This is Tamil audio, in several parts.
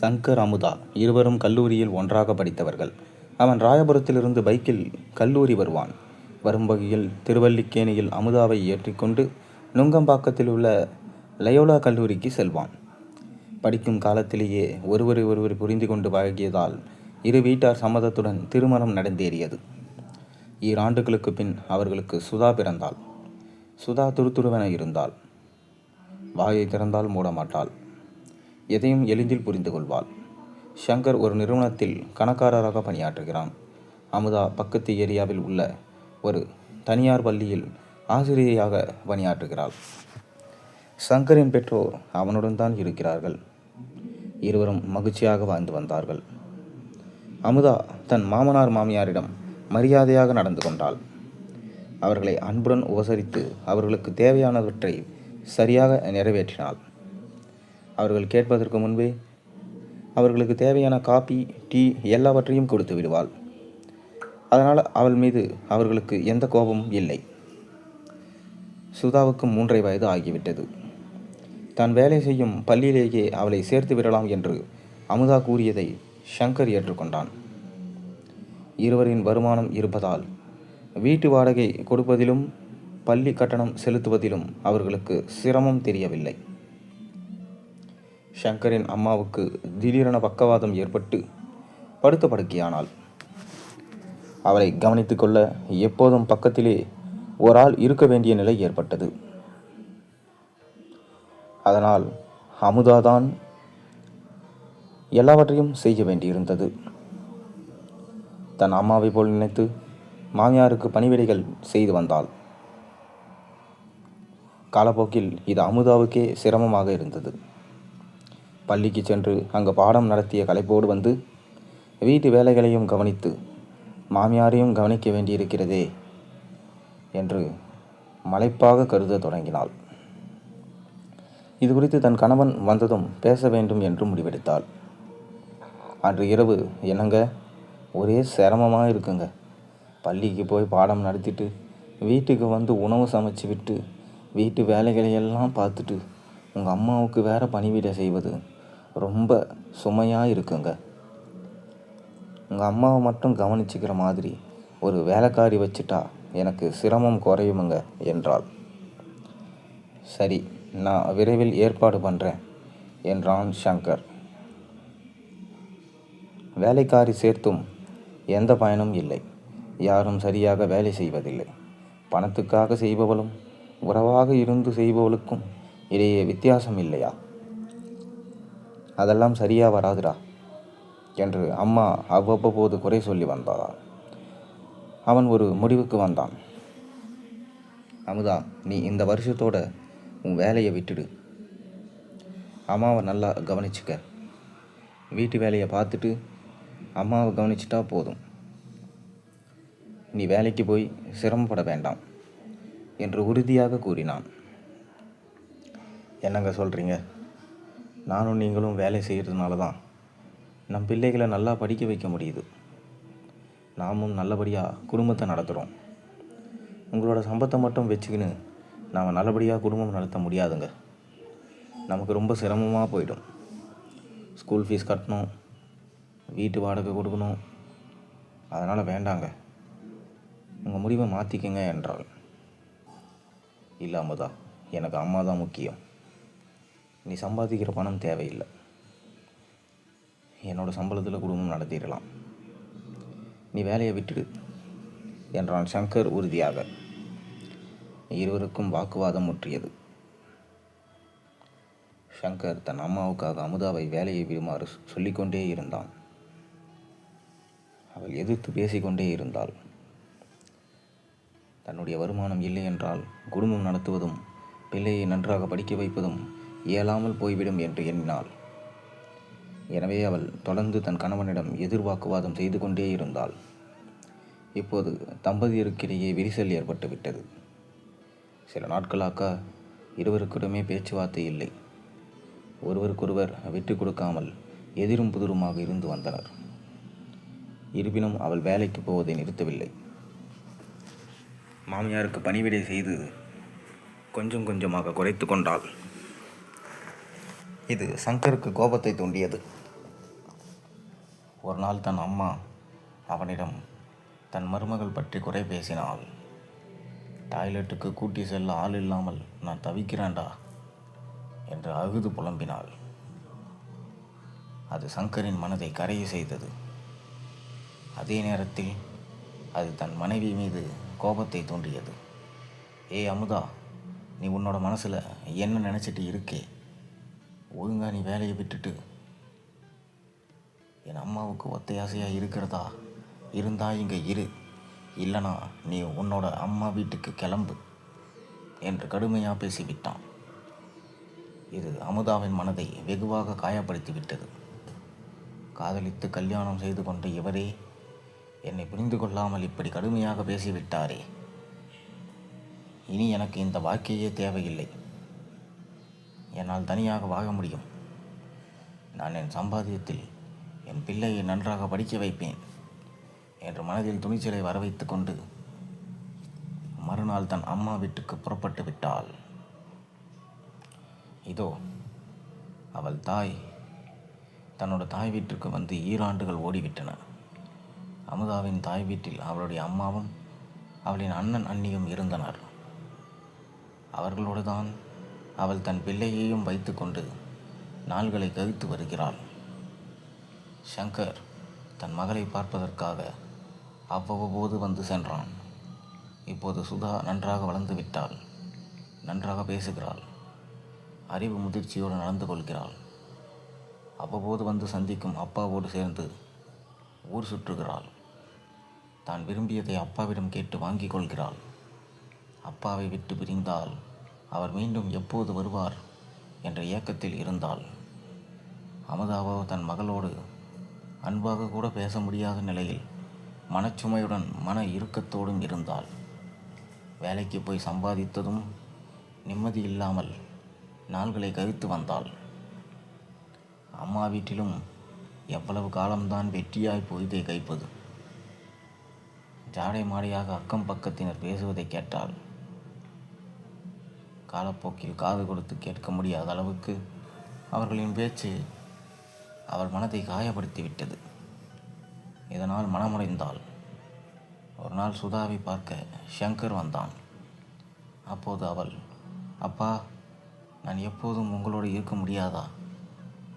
சங்கர் அமுதா இருவரும் கல்லூரியில் ஒன்றாக படித்தவர்கள். அவன் ராயபுரத்திலிருந்து பைக்கில் கல்லூரி வருவான். வரும் வகையில் திருவல்லிக்கேணியில் அமுதாவை ஏற்றிக்கொண்டு நுங்கம்பாக்கத்தில் உள்ள லயோலா கல்லூரிக்கு செல்வான். படிக்கும் காலத்திலேயே ஒருவரை ஒருவர் புரிந்து கொண்டு பழகியதால் இரு வீட்டார் சம்மதத்துடன் திருமணம் நடந்தேறியது. ஈராண்டுகளுக்கு பின் அவர்களுக்கு சுதா பிறந்தாள். சுதா துருதுருவென இருந்தாள். வாயை திறந்தால் மூடமாட்டாள். எதையும் எளிதில் புரிந்து கொள்வாள் ஷங்கர் ஒரு நிறுவனத்தில் கணக்காரராக பணியாற்றுகிறான். அமுதா பக்கத்து ஏரியாவில் உள்ள ஒரு தனியார் பள்ளியில் ஆசிரியையாக பணியாற்றுகிறாள். சங்கரின் பெற்றோர் அவனுடன் தான் இருக்கிறார்கள். இருவரும் மகிழ்ச்சியாக வாழ்ந்து வந்தார்கள். அமுதா தன் மாமனார் மாமியாரிடம் மரியாதையாக நடந்து கொண்டாள். அவர்களை அன்புடன் உபசரித்து அவர்களுக்கு தேவையானவற்றை சரியாக நிறைவேற்றினாள். அவர்கள் கேட்பதற்கு முன்பே அவர்களுக்கு தேவையான காபி டீ எல்லாவற்றையும் கொடுத்து விடுவாள். அதனால் அவள் மீது அவர்களுக்கு எந்த கோபமும் இல்லை. சுதாவுக்கு மூன்றை வயது ஆகிவிட்டது. தான் வேலை செய்யும் பள்ளியிலேயே அவளை சேர்த்து விடலாம் என்று அமுதா கூறியதை ஷங்கர் ஏற்றுக்கொண்டான். இருவரின் வருமானம் இருப்பதால் வீட்டு வாடகை கொடுப்பதிலும் பள்ளி கட்டணம் செலுத்துவதிலும் அவர்களுக்கு சிரமம் தெரியவில்லை. ஷங்கரின் அம்மாவுக்கு திடீரென பக்கவாதம் ஏற்பட்டு படுத்த படுக்கையானாள் அவளை கவனித்து கொள்ள எப்போதும் பக்கத்திலே ஒரு ஆள் இருக்க வேண்டிய நிலை ஏற்பட்டது. அதனால் அமுதாதான் எல்லாவற்றையும் செய்ய வேண்டியிருந்தது. தன் அம்மாவை போல் நினைத்து மாமியாருக்கு பணிவிடைகள் செய்து வந்தாள். காலப்போக்கில் இது அமுதாவுக்கே சிரமமாக இருந்தது. பள்ளிக்கு சென்று அங்கு பாடம் நடத்திய கலைப்போடு வந்து வீட்டு வேலைகளையும் கவனித்து மாமியாரையும் கவனிக்க வேண்டியிருக்கிறதே என்று மலைப்பாக கருத தொடங்கினாள். இது குறித்து தன் கணவன் வந்ததும் பேச வேண்டும் என்று முடிவெடுத்தாள். அன்று இரவு என்னங்க ஒரே சிரமமாக இருக்குங்க. பள்ளிக்கு போய் பாடம் நடத்திட்டு வீட்டுக்கு வந்து உணவு சமைச்சு விட்டு வீட்டு வேலைகளையெல்லாம் பார்த்துட்டு உங்கள் அம்மாவுக்கு வேறு பணிவிட செய்வது ரொம்ப சுமையாக இருக்குங்க. உங்கள் அம்மாவை மட்டும் கவனிச்சுக்கிற மாதிரி ஒரு வேலைக்காரி வச்சுட்டா எனக்கு சிரமம் குறையுமுங்க என்றாள். சரி நான் விரைவில் ஏற்பாடு பண்ணுறேன் என்றான் ஷங்கர் வேலைக்காரி சேர்த்தும் எந்த பயனும் இல்லை. யாரும் சரியாக வேலை செய்வதில்லை. பணத்துக்காக செய்பவளும் உறவாக இருந்து செய்பவளுக்கும் இடையே வித்தியாசம் இல்லையா? அதெல்லாம் சரியாக வராதுடா என்று அம்மா அவ்வப்போது குறை சொல்லி வந்தாள் அவன் ஒரு முடிவுக்கு வந்தான். அமுதா நீ இந்த வருஷத்தோட உன் வேலையை விட்டுடு. அம்மாவை நல்லா கவனிச்சுக்க. வீட்டு வேலையை பார்த்துட்டு அம்மாவை கவனிச்சிட்டா போதும். நீ வேலைக்கு போய் சிரமப்பட வேண்டாம் என்று உறுதியாக கூறினான். என்னங்க சொல்கிறீங்க நானும் நீங்களும் வேலை செய்கிறதுனால தான் நம் பிள்ளைகளை நல்லா படிக்க வைக்க முடியுது. நாமும் நல்லபடியாக குடும்பத்தை நடத்துகிறோம் உங்களோட சம்பத்தை மட்டும் வச்சுக்கின்னு நாம் நல்லபடியாக குடும்பம் நடத்த முடியாதுங்க. நமக்கு ரொம்ப சிரமமாக போயிடும். ஸ்கூல் ஃபீஸ் கட்டணும் வீட்டு வாடகை கொடுக்கணும். அதனால் வேண்டாங்க. உங்கள் முடிவை மாற்றிக்கங்க என்றாள். இல்லாமல் தான் எனக்கு அம்மா தான் முக்கியம். நீ சம்பாதிக்கிற பணம் தேவையில்லை. என்னோட சம்பளத்தில் குடும்பம் நடத்திடலாம். நீ வேலையை விட்டுடு என்றான் சங்கர் உறுதியாக. இருவருக்கும் வாக்குவாதம் முற்றியது. சங்கர் தன் அம்மாவுக்காக அமுதாவை வேலையை விடுமாறு சொல்லிக்கொண்டே இருந்தான். அவள் எதிர்த்து பேசிக்கொண்டே இருந்தாள். தன்னுடைய வருமானம் இல்லை என்றால் குடும்பம் நடத்துவதும் பிள்ளையை நன்றாக படிக்க வைப்பதும் இயலாமல் போய்விடும் என்று எண்ணினாள். எனவே அவள் தொடர்ந்து தன் கணவனிடம் எதிர்வாக்குவாதம் செய்து கொண்டே இருந்தாள். இப்போது தம்பதியருக்கிடையே விரிசல் ஏற்பட்டுவிட்டது சில நாட்களாக இருவருக்கிடமே பேச்சுவார்த்தை இல்லை. ஒருவருக்கொருவர் விட்டு கொடுக்காமல் எதிரும் புதிருமாக இருந்து வந்தனர். இருப்பினும் அவள் வேலைக்கு போவதை நிறுத்தவில்லை. மாமியாருக்கு பணிவிடை செய்து கொஞ்சம் கொஞ்சமாக குறைத்து கொண்டாள். இது சங்கருக்கு கோபத்தை தூண்டியது. ஒரு நாள் தன் அம்மா அவனிடம் தன் மருமகள் பற்றி குறை பேசினாள் டாய்லெட்டுக்கு கூட்டி செல்ல ஆள் இல்லாமல் நான் தவிக்கிறேன்டா என்று அழுது புலம்பினாள். அது சங்கரின் மனதை கரைய செய்தது. அதே நேரத்தில் அது தன் மனைவி மீது கோபத்தை தூண்டியது. ஏய் அமுதா நீ உன்னோட மனசில் என்ன நினச்சிட்டு இருக்கே? ஒழுங்கா நீ வேலையை விட்டுட்டு. என் அம்மாவுக்கு ஒத்தையாசையாக இருக்கிறதா? இருந்தா இங்கே இரு. இல்லைனா நீ உன்னோட அம்மா வீட்டுக்கு கிளம்பு என்று கடுமையாக பேசிவிட்டான். இது அமுதாவின் மனதை வெகுவாக காயப்படுத்தி விட்டது. காதலித்து கல்யாணம் செய்து கொண்ட இவரே என்னை புரிந்து கொள்ளாமல் இப்படி கடுமையாக பேசிவிட்டாரே. இனி எனக்கு இந்த வாழ்க்கையே தேவையில்லை. என்னால் தனியாக வாழ முடியும். நான் என் சம்பாத்தியத்தில் என் பிள்ளையை நன்றாக படிக்க வைப்பேன் என்று மனதில் துணிச்சலை வரவைத்து கொண்டு மறுநாள் தன் அம்மா வீட்டுக்கு புறப்பட்டு விட்டாள். இதோ அவள் தாய் தன்னோட தாய் வீட்டிற்கு வந்து ஈராண்டுகள் ஓடிவிட்டன. அமுதாவின் தாய் வீட்டில் அவளுடைய அம்மாவும் அவளின் அண்ணன் அண்ணியும் இருந்தனர். அவர்களோடு தான் அவள் தன் பிள்ளையையும் வைத்துக்கொண்டு நாள்களை கழித்து வருகிறாள். சங்கர் தன் மகளை பார்ப்பதற்காக அவ்வப்போது வந்து சென்றான். இப்போது சுதா நன்றாக வளர்ந்து விட்டாள். நன்றாக பேசுகிறாள். அறிவு முதிர்ச்சியோடு நடந்து கொள்கிறாள். அவ்வப்போது வந்து சந்திக்கும் அப்பாவோடு சேர்ந்து ஊர் சுற்றுகிறாள். தான் விரும்பியதை அப்பாவிடம் கேட்டு வாங்கிக் கொள்கிறாள். அப்பாவை விட்டு பிரிந்தால் அவர் மீண்டும் எப்போது வருவார் என்ற ஏக்கத்தில் இருந்தாள் அமுதாவோ தன் மகளோடு அன்பாக கூட பேச முடியாத நிலையில் மனச்சுமையுடன் மன இறுக்கத்தோடும் இருந்தாள் வேலைக்கு போய் சம்பாதித்ததும் நிம்மதி இல்லாமல் நாள்களை கழித்து வந்தாள் அம்மா வீட்டிலும் எவ்வளவு காலம்தான் வெற்றியாய் பொய்தை கைப்பது? ஜாடை மாடையாக அக்கம் பக்கத்தினர் பேசுவதை கேட்டாள் காலப்போக்கில் காது கொடுத்து கேட்க முடியாத அளவுக்கு அவர்களின் பேச்சு அவள் மனதை காயப்படுத்தி விட்டது இதனால் மனமுடைந்தாள். ஒரு நாள் சுதாவை பார்க்க ஷங்கர் வந்தான். அப்போது அவள் அப்பா நான் எப்போதும் உங்களோடு இருக்க முடியாதா?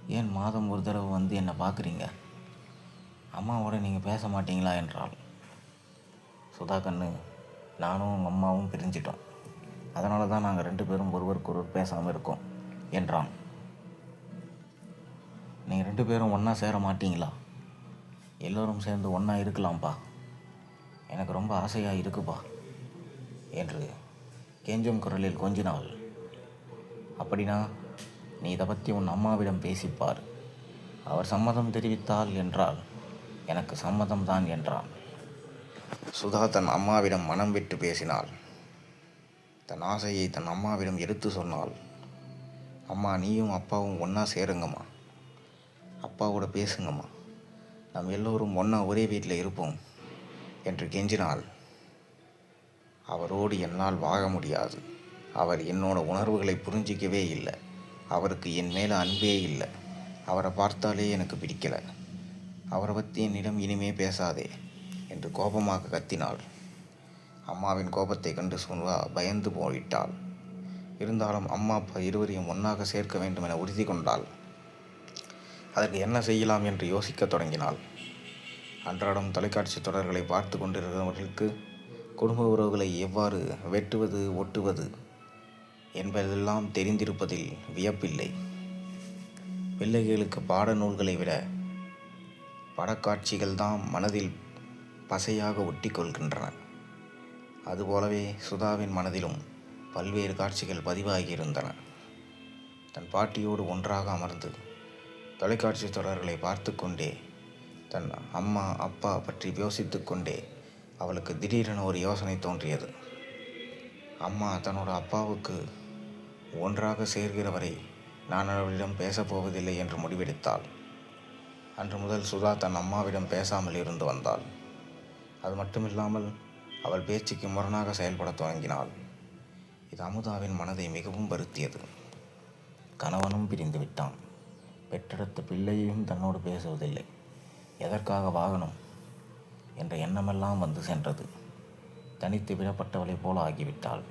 ஏன் மாதம் ஒரு தடவை வந்து என்னை பார்க்குறீங்க? அம்மாவோட நீங்கள் பேச மாட்டீங்களா? என்றாள். சுதா கண்ணு நானும் உங்கள் அம்மாவும் பிரிஞ்சிட்டோம். அதனால தான் நாங்கள் ரெண்டு பேரும் ஒருவருக்கொருவர் பேசாமல் இருக்கோம் என்றான். நீங்கள் ரெண்டு பேரும் ஒன்றா சேர மாட்டீங்களா? எல்லோரும் சேர்ந்து ஒன்றா இருக்கலாம்ப்பா எனக்கு ரொம்ப ஆசையாக இருக்குப்பா என்று கெஞ்சும் குரலில் கொஞ்சினாள். அப்படின்னா நீ இதை பற்றி உன் அம்மாவிடம் பேசிப்பார். அவர் சம்மதம் தெரிவித்தால் என்றால் எனக்கு சம்மதம் தான் என்றான். சுதா தன் அம்மாவிடம் மனம் விட்டு பேசினாள். தன் ஆசையை தன் அம்மாவிடம் எடுத்து சொன்னாள் அம்மா நீயும் அப்பாவும் ஒன்றா சேருங்கம்மா. அப்பாவோட பேசுங்கம்மா. நாம் எல்லோரும் ஒன்றா ஒரே வீட்டில் இருப்போம் என்று கெஞ்சினாள். அவரோடு என்னால் வாழ முடியாது. அவர் என்னோட உணர்வுகளை புரிஞ்சிக்கவே இல்லை. அவருக்கு என் மேலே அன்பே இல்லை. அவரை பார்த்தாலே எனக்கு பிடிக்கலை. அவரை பற்றி என்னிடம் இனிமே பேசாதே என்று கோபமாக கத்தினாள். அம்மாவின் கோபத்தை கண்டு சுன்வா பயந்து போயிட்டாள் இருந்தாலும் அம்மா அப்பா இருவரையும் ஒன்றாக சேர்க்க வேண்டும் என உறுதி கொண்டாள். அதற்கு என்ன செய்யலாம் என்று யோசிக்கத் தொடங்கினாள். அன்றாடம் தொலைக்காட்சி தொடர்களை பார்த்து கொண்டிருக்கிறவர்களுக்கு குடும்ப உறவுகளை எவ்வாறு வெட்டுவது ஒட்டுவது என்பதெல்லாம் தெரிந்திருப்பதில் வியப்பில்லை. பிள்ளைகளுக்கு பாட நூல்களை விட படக்காட்சிகள் தான் மனதில் பசையாக ஒட்டி கொள்கின்றன. அதுபோலவே சுதாவின் மனதிலும் பல்வேறு காட்சிகள் பதிவாகியிருந்தன. தன் பாட்டியோடு ஒன்றாக அமர்ந்து தொலைக்காட்சி தொடர்களை பார்த்து கொண்டே தன் அம்மா அப்பா பற்றி யோசித்து கொண்டே அவளுக்கு திடீரென ஒரு யோசனை தோன்றியது. அம்மா தன்னோட அப்பாவுக்கு ஒன்றாக சேர்கிற வரை நான் அவளிடம் பேசப்போவதில்லை என்று முடிவெடுத்தாள். அன்று முதல் சுதா தன் அம்மாவிடம் பேசாமல் இருந்து வந்தாள். அது மட்டுமில்லாமல் அவள் பேச்சுக்கு முரணாக செயல்படத் துவங்கினாள் இது அமுதாவின் மனதை மிகவும் வருத்தியது. கணவனும் பிரிந்து விட்டான். பெற்றெடுத்த பிள்ளையையும் தன்னோடு பேசுவதில்லை. எதற்காக வாகனம்? என்ற எண்ணமெல்லாம் வந்து சென்றது. தனித்து விடப்பட்டவளைப் போல ஆகிவிட்டாள்.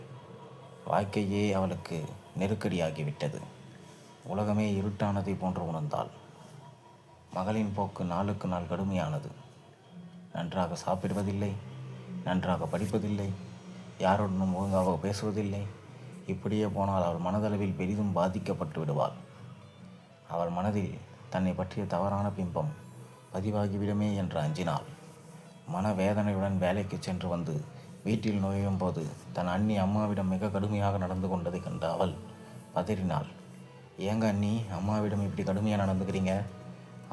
வாழ்க்கையே அவளுக்கு நெருக்கடியாகிவிட்டது. உலகமே இருட்டானதை போன்று உணர்ந்தாள். மகளின் போக்கு நாளுக்கு நாள் கடுமையானது. நன்றாக சாப்பிடுவதில்லை? நன்றாக படிப்பதில்லை. யாருடனும் ஒழுங்காக பேசுவதில்லை. இப்படியே போனால் அவள் மனதளவில் பெரிதும் பாதிக்கப்பட்டு விடுவாள். அவள் மனதில் தன்னை பற்றிய தவறான பிம்பம் பதிவாகிவிடுமே என்று அஞ்சினாள். மனவேதனையுடன் வேலைக்கு சென்று வந்து வீட்டில் நுழையும் போது தன் அண்ணி அம்மாவிடம் மிக கடுமையாக நடந்து கொண்டதை கண்ட அவள் பதறினாள். ஏங்க அண்ணி அம்மாவிடம் இப்படி கடுமையாக நடந்துக்கிறீங்க?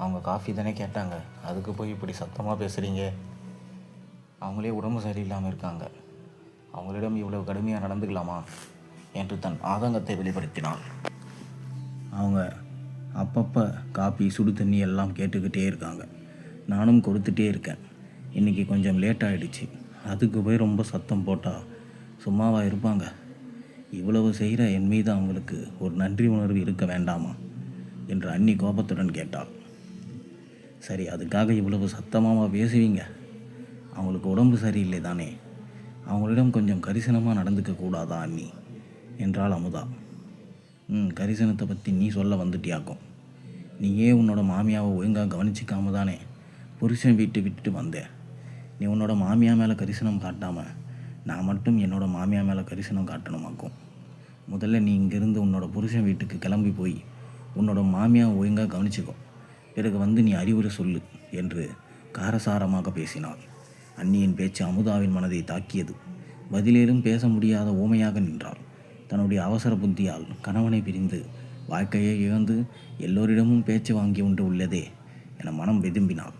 அவங்க காஃபி தானே கேட்டாங்க. அதுக்கு போய் இப்படி சத்தமாக பேசுகிறீங்க அவங்களே உடம்பு சரியில்லாமல் இருக்காங்க. அவங்களிடம் இவ்வளவு கடுமையாக நடந்துக்கலாமா? என்று தன் ஆதங்கத்தை வெளிப்படுத்தினாள். அவங்க அப்பப்போ காப்பி சுடு தண்ணி எல்லாம் கேட்டுக்கிட்டே இருக்காங்க. நானும் கொடுத்துட்டே இருக்கேன். இன்றைக்கி கொஞ்சம் லேட் ஆகிடுச்சு அதுக்கு போய் ரொம்ப சத்தம் போட்டால் சும்மாவாக இருப்பாங்க? இவ்வளவு செய்கிற என் மீது அவங்களுக்கு ஒரு நன்றி உணர்வு இருக்க வேண்டாமா? என்று அண்ணி கோபத்துடன் கேட்டாள். சரி அதுக்காக இவ்வளவு சத்தமாக பேசுவீங்க? அவங்களுக்கு உடம்பு சரியில்லை தானே? அவங்களிடம் கொஞ்சம் கரிசனமாக நடந்துக்க கூடாதா அண்ணி? என்றாள் அமுதா. ம் கரிசனத்தை பற்றி நீ சொல்ல வந்துட்டியாக்கும். நீயே உன்னோட மாமியாவை ஒழுங்காக கவனிச்சிக்காம தானே புருஷன் வீட்டு விட்டுட்டு வந்தேன் நீ உன்னோட மாமியா மேலே கரிசனம் காட்டாமல் நான் மட்டும் என்னோட மாமியா மேலே கரிசனம் காட்டணுமாக்கும்? முதல்ல நீ இங்கேருந்து உன்னோட புருஷன் வீட்டுக்கு கிளம்பி போய் உன்னோட மாமியாவை ஒழுங்காக கவனிச்சிக்கோ. பிறகு வந்து நீ அறிவுரை சொல்லு என்று காரசாரமாக பேசினாள். அன்னியின் பேச்சு அமுதாவின் மனதை தாக்கியது. பதிலேலும் பேச முடியாத ஓமையாக நின்றாள். தன்னுடைய அவசர புத்தியால் கணவனை பிரிந்து வாழ்க்கையை இழந்து எல்லோரிடமும் பேச்சு வாங்கி ஒன்று உள்ளதே என மனம் வெதும்பினாள்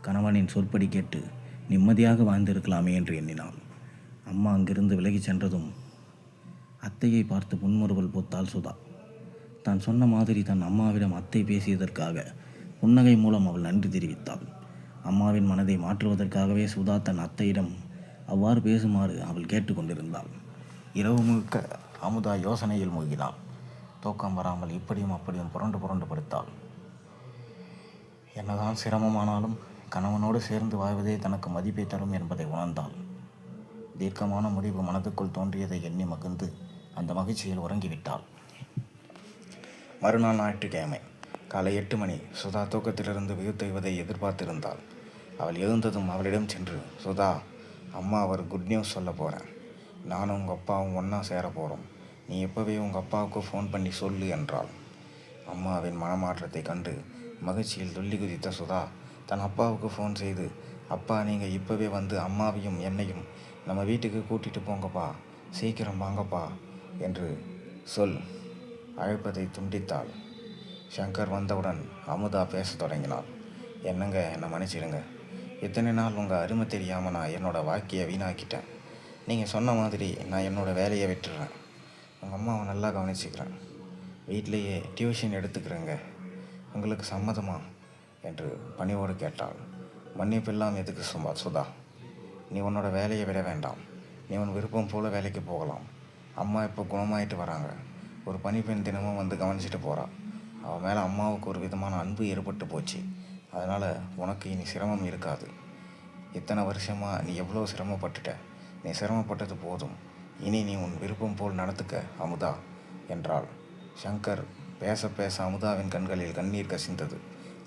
கணவனின் சொற்படி கேட்டு நிம்மதியாக வாழ்ந்திருக்கலாமே என்று எண்ணினாள். அம்மா அங்கிருந்து விலகிச் சென்றதும் அத்தையை பார்த்து புன்முறுவல் போத்தாள் சுதா. தான் சொன்ன மாதிரி தன் அம்மாவிடம் அத்தை பேசியதற்காக புன்னகை மூலம் அவள் நன்றி தெரிவித்தாள். அம்மாவின் மனதை மாற்றுவதற்காகவே சுதா தன் அத்தையிடம் அவ்வாறு பேசுமாறு அவள் கேட்டுக்கொண்டிருந்தாள். இரவு முழுக்க அமுதா யோசனையில் மூழ்கினாள். தூக்கம் வராமல் இப்படியும் அப்படியும் புரண்டு புரண்டு படுத்தாள். என்னதான் சிரமமானாலும் கணவனோடு சேர்ந்து வாழ்வதே தனக்கு மதிப்பை தரும் என்பதை உணர்ந்தாள். தீர்க்கமான முடிவு மனதுக்குள் தோன்றியதை எண்ணி மகிழ்ந்து அந்த மகிழ்ச்சியில் உறங்கிவிட்டாள். மறுநாள் ஞாயிற்றுக்கிழமை காலை எட்டு மணி. சுதா தூக்கத்திலிருந்து வியுத்தெய்வதை எதிர்பார்த்திருந்தாள். அவள் எழுந்ததும் அவளிடம் சென்று சுதா அம்மா அவர் குட் நியூஸ் சொல்ல போகிறேன் நானும் உங்கள் அப்பாவும் ஒன்றா சேர போகிறோம் நீ எப்போவே உங்கள் அப்பாவுக்கு ஃபோன் பண்ணி சொல்லு என்றாள். அம்மாவின் மனமாற்றத்தை கண்டு மகிழ்ச்சியில் துள்ளி குதித்த சுதா தன் அப்பாவுக்கு ஃபோன் செய்து அப்பா நீங்கள் இப்போவே வந்து அம்மாவையும் என்னையும் நம்ம வீட்டுக்கு கூட்டிகிட்டு போங்கப்பா. சீக்கிரம் வாங்கப்பா என்று சொல் அழைப்பதை துண்டித்தாள். சங்கர் வந்தவுடன் அமுதா பேசத் தொடங்கினாள். என்னங்க என்னை மன்னிச்சிடுங்க. எத்தனை நாள் உங்கள் அருமை தெரியாமல் நான் என்னோடய வாழ்க்கையை வீணாக்கிட்டேன்? நீங்கள் சொன்ன மாதிரி நான் என்னோடய வேலையை விட்டுறேன். உங்கள் அம்மாவை நல்லா கவனிச்சுக்கிறேன். வீட்டிலேயே டியூஷன் எடுத்துக்கிறேங்க. உங்களுக்கு சம்மதமா? என்று பணிவோடு கேட்டாள். மன்னிப்பெல்லாம் எதுக்கு சும்மா சுதா? நீ உன்னோட வேலையை விட வேண்டாம். நீ உன் விருப்பம் போல் வேலைக்கு போகலாம். அம்மா இப்போ குணமாயிட்டு வராங்க. ஒரு பணிப்பெண் தினமும் வந்து கவனிச்சிட்டு போகிறா அவள் மேலே அம்மாவுக்கு ஒரு விதமான அன்பு ஏற்பட்டு போச்சு. அதனால் உனக்கு இனி சிரமம் இருக்காது. இத்தனை வருஷமாக நீ எவ்வளோ சிரமப்பட்டுட்ட? நீ சிரமப்பட்டது போதும். இனி நீ உன் விருப்பம் போல் நடத்துக்க அமுதா என்றாள். சங்கர் பேச பேச அமுதாவின் கண்களில் கண்ணீர் கசிந்தது.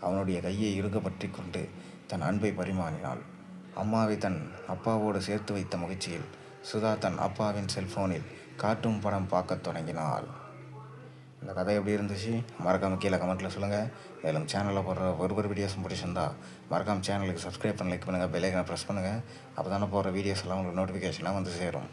அவனுடைய கையை இறுக பற்றி கொண்டு தன் அன்பை பரிமாறினாள். அம்மாவை தன் அப்பாவோடு சேர்த்து வைத்த மகிழ்ச்சியில் சுதா தன் அப்பாவின் செல்போனில் கார்ட்டூன் படம் பார்க்கத் தொடங்கினாள். இந்த கதை எப்படி இருந்துச்சு? மறக்காம கீழே கமெண்ட்டில் சொல்லுங்கள் மேலும் சேனலில் போடுற ஒரு ஒரு வீடியோஸும் பிடிச்சிருந்தா மறக்காமல் சேனலுக்கு சப்ஸ்கிரைப் பண்ணி லைக் பண்ணுங்கள் பெல்லைக்கனை ப்ரெஸ் பண்ணுங்கள் அப்போ தானே போடுற வீடியோஸ் எல்லாம் உங்களுக்கு நோட்டிஃபிகேஷன்லாம் வந்து சேரும்.